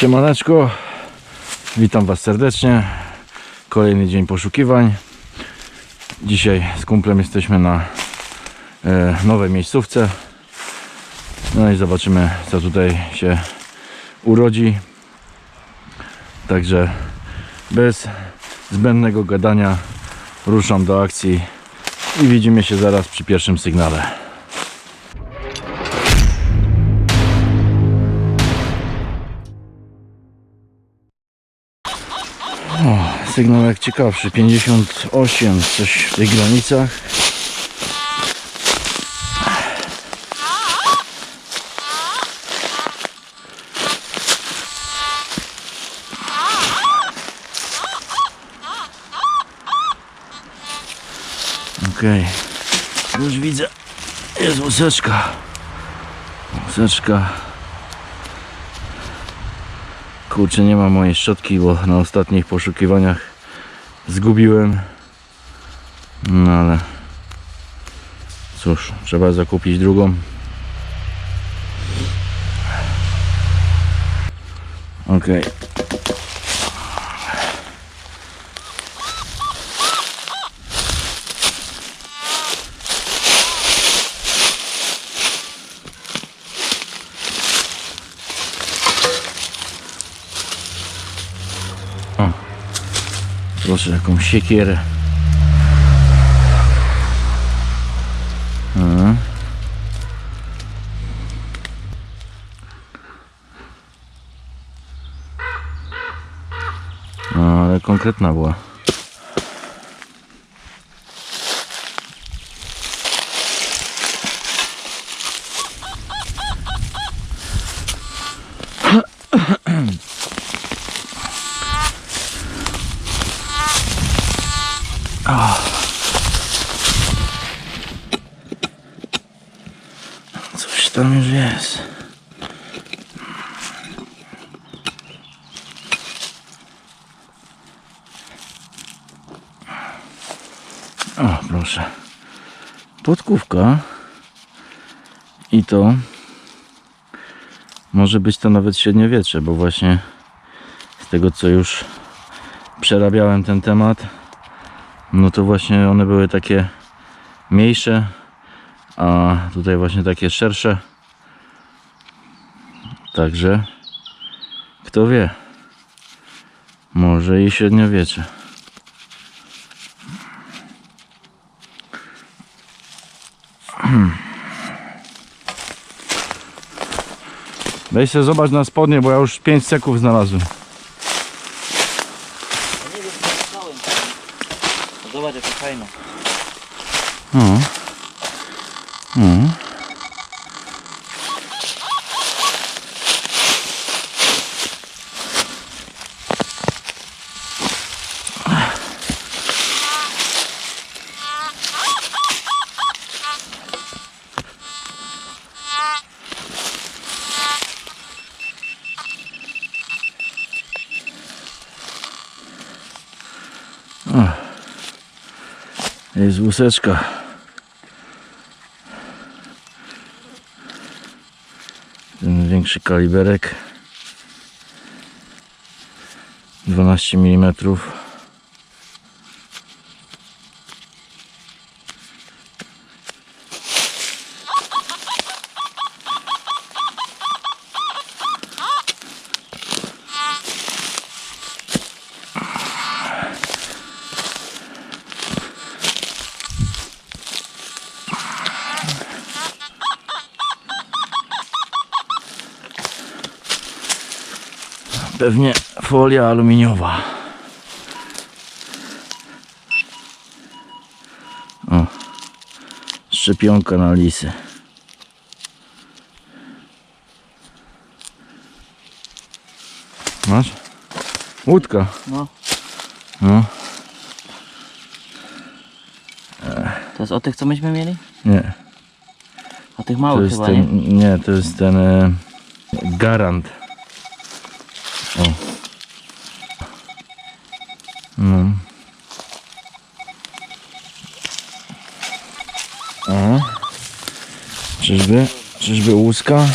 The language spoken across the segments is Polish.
Siemaneczko, witam Was serdecznie. Kolejny dzień poszukiwań. Dzisiaj z kumplem jesteśmy na e, nowej miejscówce. No i zobaczymy, co tutaj się urodzi. Także bez zbędnego gadania ruszam do akcji i widzimy się zaraz przy pierwszym sygnale. Sygnał jak ciekawszy, 58, coś w tych granicach. Okej, już widzę, jest łuseczka. Łuseczka. Kurczę, nie ma mojej szczotki, bo na ostatnich poszukiwaniach zgubiłem. No ale cóż, trzeba zakupić drugą. Okej. Proszę, jakąś siekierę. Mhm. No, ale konkretna była. Coś tam już jest. Proszę. Podkówka. I to może być to nawet średniowiecze, bo właśnie z tego co już przerabiałem ten temat, no to właśnie one były takie mniejsze, a tutaj właśnie takie szersze. Także kto wie, może i średniowiecze. Weź sobie zobacz na spodnie, bo ja już 5 seków znalazłem. Nie wiem, co. No Zobacz, jaka fajna. O. Jest łuseczka. Ten większy kaliberek. 12 mm. Pewnie folia aluminiowa. O. Szczepionka na lisy. Masz? Łódka. No, No. to jest o tych, co myśmy mieli? Nie. O tych małych chyba, ten, nie? nie, to jest ten e, garant. Czyżby? Czyżby łuska?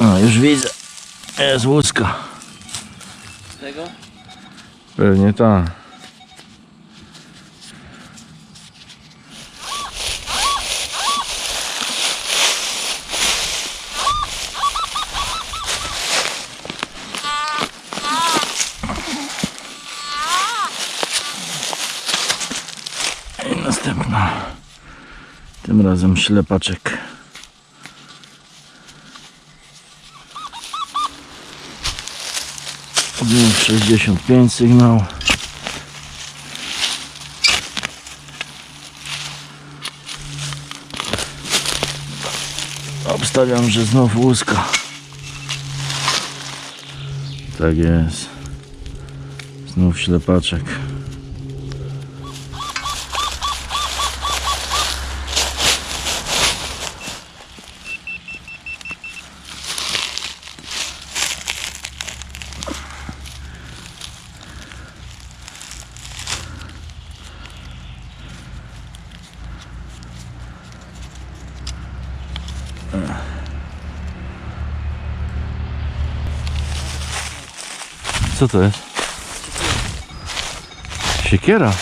No, już widzę. Jest łuska. Tego? Pewnie tak. Następna. Tym razem ślepaczek. Był 65 sygnał. Obstawiam, że znów łuska. Tak jest. Znów ślepaczek. Co to jest? Siekiera.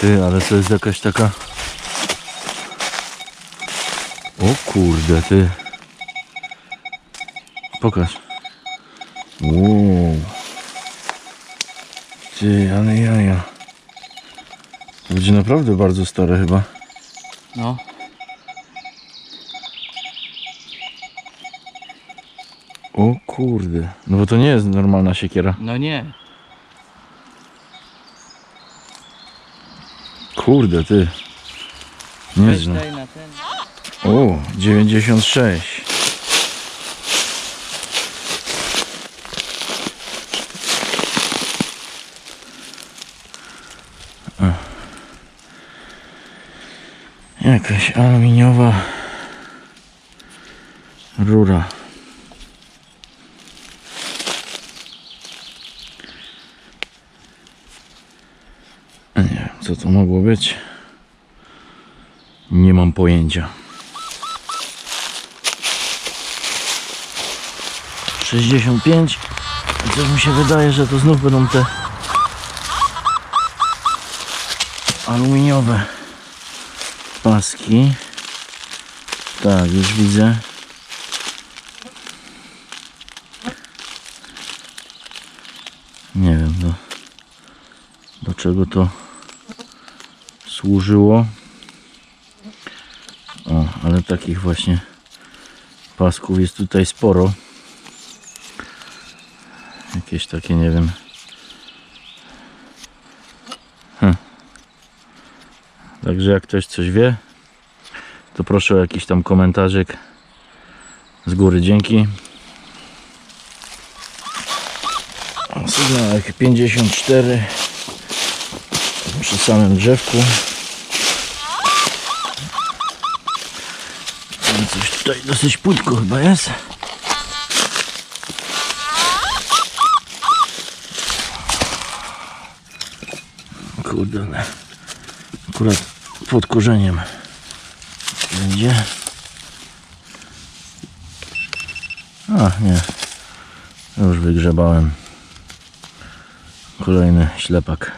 Ty, ale to jest jakaś taka... O kurde, ty. Pokaż. Wow. Ty, ale jaja. To będzie naprawdę bardzo stare chyba. No. O kurde. No bo to nie jest normalna siekiera. No nie. Kurde, ty. Nieźle. Daj na ten. O, 96. O. Jakaś aluminiowa rura. Co to mogło być. Nie mam pojęcia. 65 I Coś mi się wydaje, że to znów będą te aluminiowe paski. Tak, już widzę. Nie wiem do, do czego to służyło. O, ale takich właśnie pasków jest tutaj sporo. Jakieś takie, nie wiem. Hm. Także jak ktoś coś wie, to proszę o jakiś tam komentarzyk. Z góry dzięki. Sygnałek 54 przy samym drzewku. Ale Coś tutaj dosyć płytko chyba jest. Kurde, ale akurat pod korzeniem będzie. A, nie. Już wygrzebałem. Kolejny ślepak.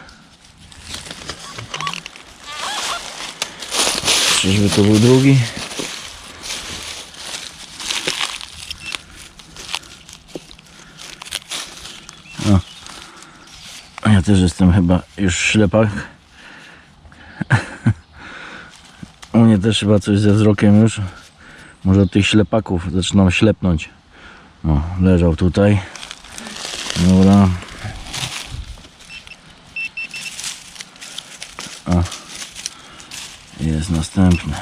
Czyżby to był drugi? O. A Ja też jestem chyba już ślepak. U mnie też chyba coś ze wzrokiem już. Może od tych ślepaków zaczynam ślepnąć. O, leżał tutaj. Dobra. O. Jest następny.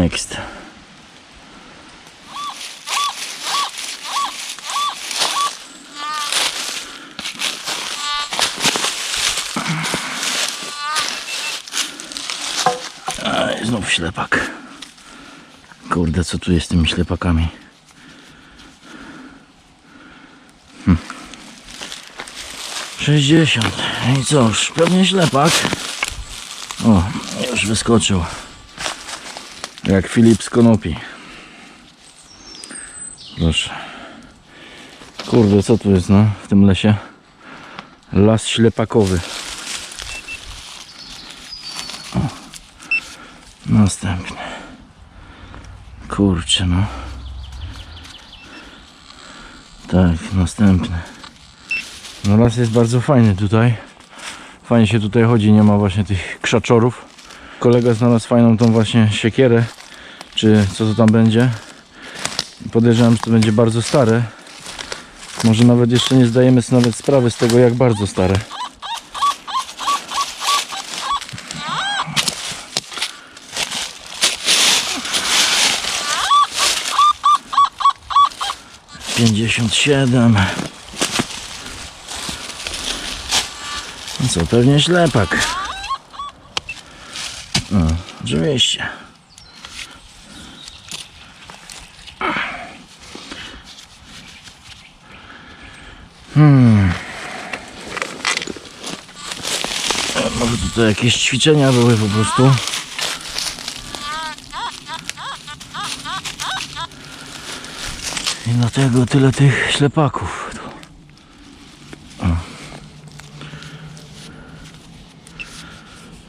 next. Aj, znów ślepak. Kurde, co tu jest z tymi ślepakami? Hm. 60. I cóż, pewnie ślepak. O, już wyskoczył. Jak Filip z Konopi. Proszę. Kurde, co tu jest, no, w tym lesie? Las ślepakowy. O. Następny. Kurczę, no. Tak, następny. No las jest bardzo fajny tutaj. Fajnie się tutaj chodzi, nie ma właśnie tych krzaczorów. Kolega znalazł fajną tą właśnie siekierę, czy co to tam będzie. Podejrzewam, że to będzie bardzo stare. Może nawet jeszcze nie zdajemy sobie nawet sprawy z tego, jak bardzo stare. Pięćdziesiąt siedem. No co, pewnie ślepak. No, oczywiście. Hmm. Może tutaj jakieś ćwiczenia były po prostu. I dlatego tyle tych ślepaków. tu. O.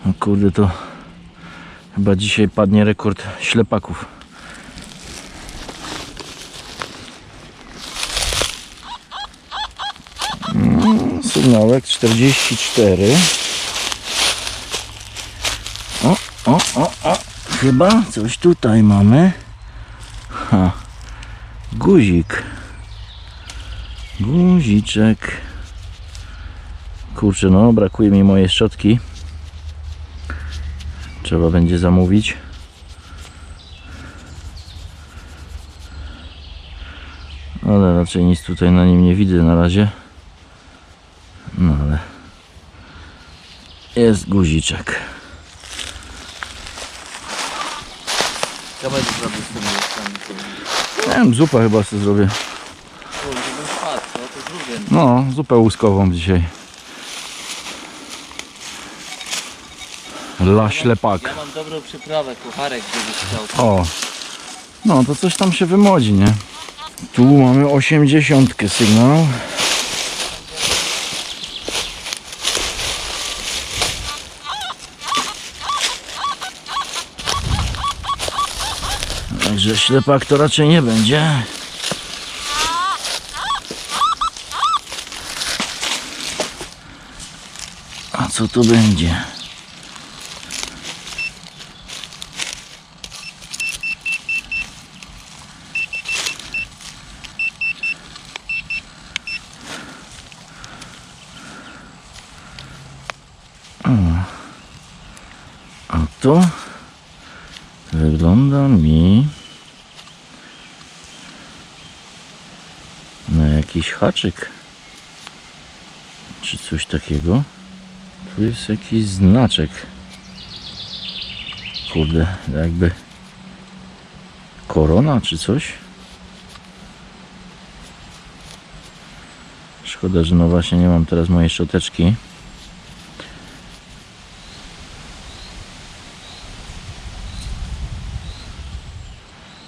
O kurde to chyba dzisiaj padnie rekord ślepaków. Mm, Sygnałek 44. O, o, o, o. Chyba coś tutaj mamy. Ha. Guzik. Guziczek. Kurczę, no brakuje mi mojej szczotki. Trzeba będzie zamówić. Ale raczej nic tutaj na nim nie widzę na razie. No ale jest guziczek. Co będziesz robił z tymi łóżkami? Nie wiem, zupę chyba sobie zrobię. Kurde, bym wpadł, no to. No, zupę łuskową dzisiaj. La ślepak. Ja mam dobrą przyprawę, kucharek, gdybyś chciał. O, no to coś tam się wymodzi, nie? Tu mamy 80 sygnał. Także ślepak to raczej nie będzie. A co to będzie? A to wygląda mi na jakiś haczyk. Czy coś takiego? Tu jest jakiś znaczek. Kurde, jakby korona czy coś. Szkoda, że no właśnie nie mam teraz mojej szczoteczki.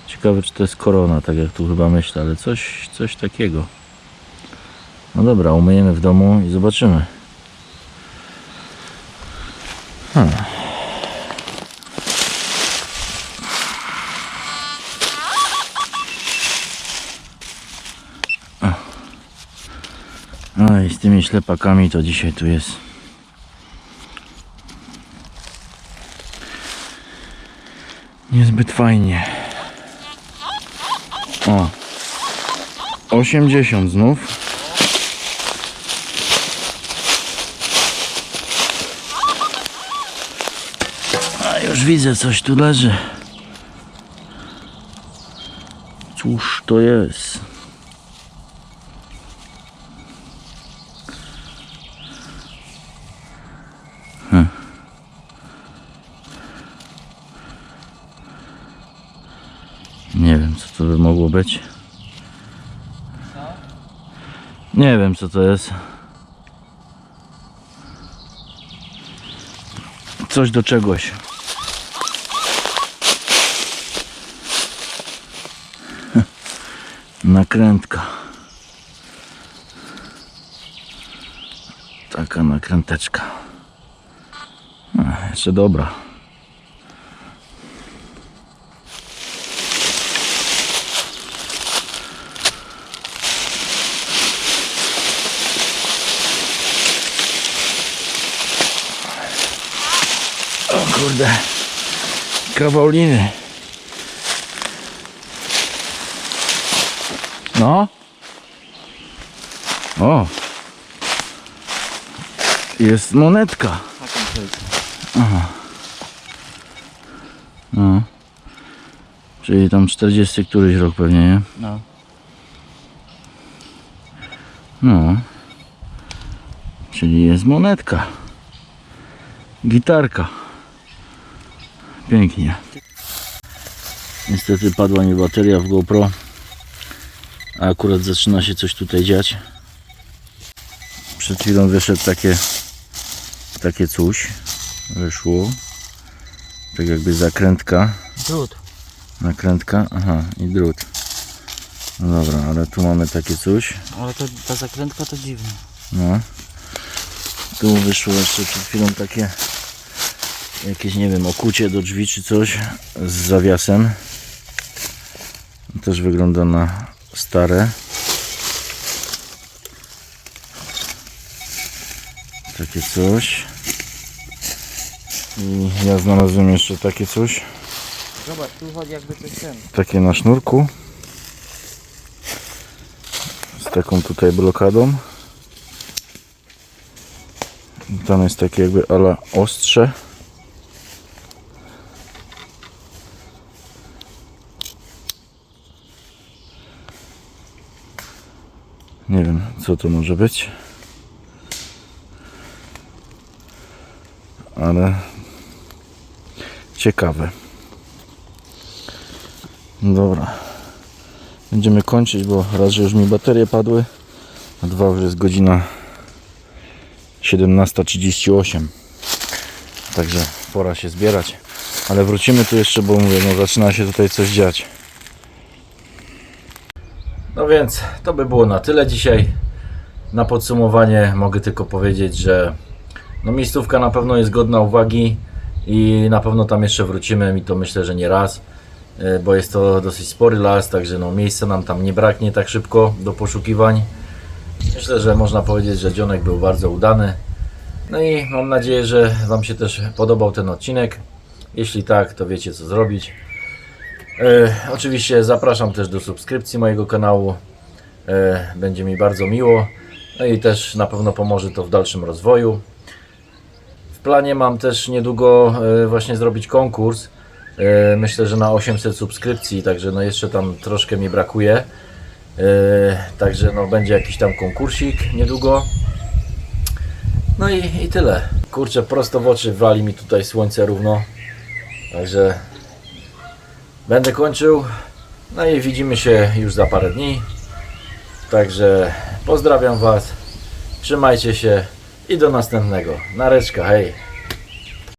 Ciekawe, czy to jest korona, tak jak tu chyba myślę, ale coś, coś takiego. No dobra, umyjemy w domu i zobaczymy. Hmm. No i z tymi ślepakami to dzisiaj tu jest. Niezbyt fajnie. O. 80 znów. Już widzę, coś tu leży. Cóż to jest? Hm. Nie wiem, co to by mogło być. Nie wiem, co to jest. Coś do czegoś. Nakrętka. Taka nakręteczka. No, jeszcze dobra. O kurde. Kawał No. O. Jest monetka. No. Czyli tam 40 któryś rok pewnie, nie? No. No. Czyli jest monetka. Gitarka. Pięknie. Niestety padła mi bateria w GoPro. A akurat zaczyna się coś tutaj dziać. Przed chwilą wyszedł takie takie coś. Wyszło. Tak jakby zakrętka. Drut. Nakrętka. Aha, i drut. No dobra, ale tu mamy takie coś. Ale to, ta zakrętka to dziwne. No. Tu wyszło jeszcze przed chwilą takie jakieś, nie wiem, okucie do drzwi czy coś z zawiasem. Też wygląda na stare. Takie coś. I ja znalazłem jeszcze takie coś. Zobacz, tu chodzi jakby coś ten. Takie na sznurku. Z taką tutaj blokadą. Tam jest takie jakby ala ostrze. Nie wiem co to może być. Ale ciekawe. Dobra. Będziemy kończyć, bo raz, że już mi baterie padły, a dwa, już jest godzina 17.38. Także pora się zbierać. Ale wrócimy tu jeszcze, bo mówię, no zaczyna się tutaj coś dziać. No więc to by było na tyle dzisiaj. Na podsumowanie mogę tylko powiedzieć, że no miejscówka na pewno jest godna uwagi i na pewno tam jeszcze wrócimy i to myślę, że nie raz e, bo jest to dosyć spory las, także no miejsca nam tam nie braknie tak szybko do poszukiwań. Myślę, że można powiedzieć, że dzionek był bardzo udany. No i mam nadzieję, że Wam się też podobał ten odcinek. Jeśli tak, to wiecie co zrobić. E, oczywiście zapraszam też do subskrypcji mojego kanału. E, będzie mi bardzo miło. No i też na pewno pomoże to w dalszym rozwoju. W planie mam też niedługo e, właśnie zrobić konkurs. E, Myślę, że na 800 subskrypcji, także no jeszcze tam troszkę mi brakuje. E, Także no będzie jakiś tam konkursik niedługo. No i, i tyle. Kurczę, prosto w oczy wali mi tutaj słońce równo. Także będę kończył. No i widzimy się już za parę dni. Także pozdrawiam Was. Trzymajcie się i do następnego. Nareczka, hej.